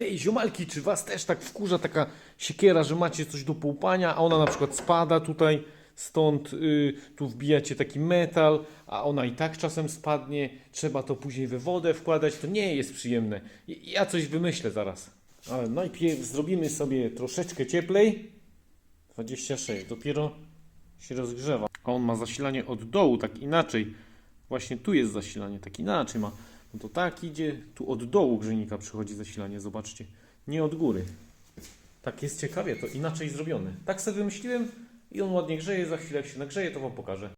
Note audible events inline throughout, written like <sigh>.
Ej, ziomalki, czy was też tak wkurza taka siekiera, że macie coś do połupania, a ona na przykład spada tutaj, stąd y, tu wbijacie taki metal, a ona i tak czasem spadnie, trzeba to później we wodę wkładać, to nie jest przyjemne. Ja coś wymyślę zaraz. Ale najpierw zrobimy sobie troszeczkę cieplej. 26, dopiero się rozgrzewa. A on ma zasilanie od dołu, tak inaczej. Właśnie tu jest zasilanie, tak inaczej ma. No to tak idzie, tu od dołu grzejnika przychodzi zasilanie, zobaczcie. Nie od góry. Tak jest ciekawie, to inaczej zrobione. Tak sobie wymyśliłem i on ładnie grzeje, za chwilę jak się nagrzeje, to Wam pokażę.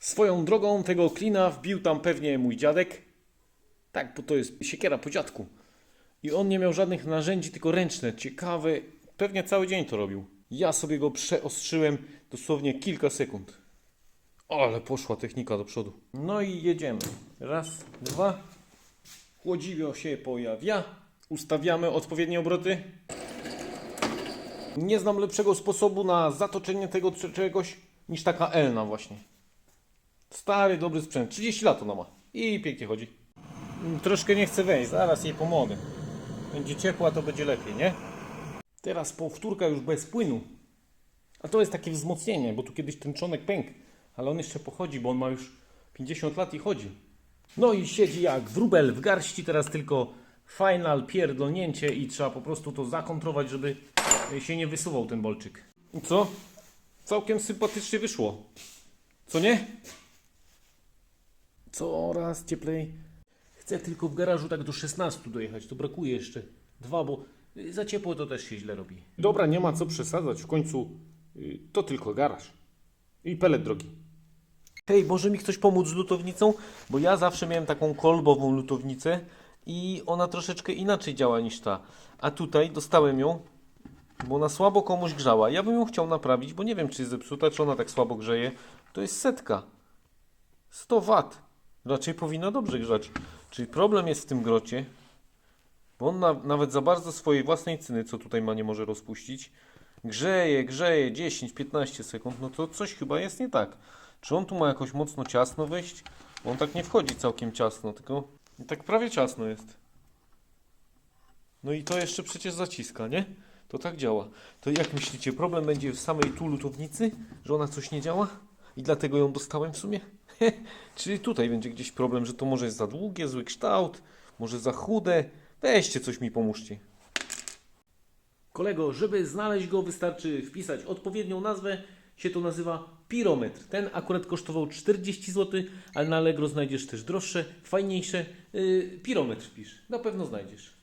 Swoją drogą tego klina wbił tam pewnie mój dziadek. Tak, bo to jest siekiera po dziadku. I on nie miał żadnych narzędzi, tylko ręczne, ciekawe. Pewnie cały dzień to robił. Ja sobie go przeostrzyłem dosłownie kilka sekund. Ale poszła technika do przodu. No i jedziemy. Raz, dwa. Chłodziwio się pojawia. Ustawiamy odpowiednie obroty. Nie znam lepszego sposobu na zatoczenie tego cze- czegoś niż taka Elna właśnie. Stary, dobry sprzęt. 30 lat ona ma. I pięknie chodzi. Mm, Troszkę nie chce wejść, zaraz jej pomogę. Będzie ciepła, to będzie lepiej, nie? Teraz powtórka już bez płynu. A to jest takie wzmocnienie, bo tu kiedyś ten czonek pękł, ale on jeszcze pochodzi, bo on ma już 50 lat i chodzi. No i siedzi jak wróbel w garści, teraz tylko final pierdolnięcie i trzeba po prostu to zakontrować, żeby się nie wysuwał ten bolczyk. I co? Całkiem sympatycznie wyszło. Co nie? Coraz cieplej. Chcę tylko w garażu tak do 16 dojechać, to brakuje jeszcze dwa, bo za ciepło to też się źle robi. Dobra, nie ma co przesadzać, w końcu y, to tylko garaż. I pelet drogi. Hej, może mi ktoś pomóc z lutownicą? Bo ja zawsze miałem taką kolbową lutownicę i ona troszeczkę inaczej działa niż ta. A tutaj dostałem ją, bo ona słabo komuś grzała. Ja bym ją chciał naprawić, bo nie wiem, czy jest zepsuta, czy ona tak słabo grzeje. To jest setka. 100 wat. Raczej powinno dobrze grzać. Czyli problem jest w tym grocie, bo on na, nawet za bardzo swojej własnej cyny, co tutaj ma, nie może rozpuścić. Grzeje, grzeje 10-15 sekund, no to coś chyba jest nie tak. Czy on tu ma jakoś mocno ciasno wejść? Bo on tak nie wchodzi całkiem ciasno, tylko tak prawie ciasno jest. No i to jeszcze przecież zaciska, nie? To tak działa. To jak myślicie, problem będzie w samej tu lutownicy, że ona coś nie działa? I dlatego ją dostałem w sumie? <laughs> Czyli tutaj będzie gdzieś problem, że to może jest za długie, zły kształt, może za chude. Weźcie coś mi pomóżcie. Kolego, żeby znaleźć go, wystarczy wpisać odpowiednią nazwę. Się to nazywa pirometr. Ten akurat kosztował 40 zł, ale na Allegro znajdziesz też droższe, fajniejsze. Yy, pirometr wpisz, na pewno znajdziesz.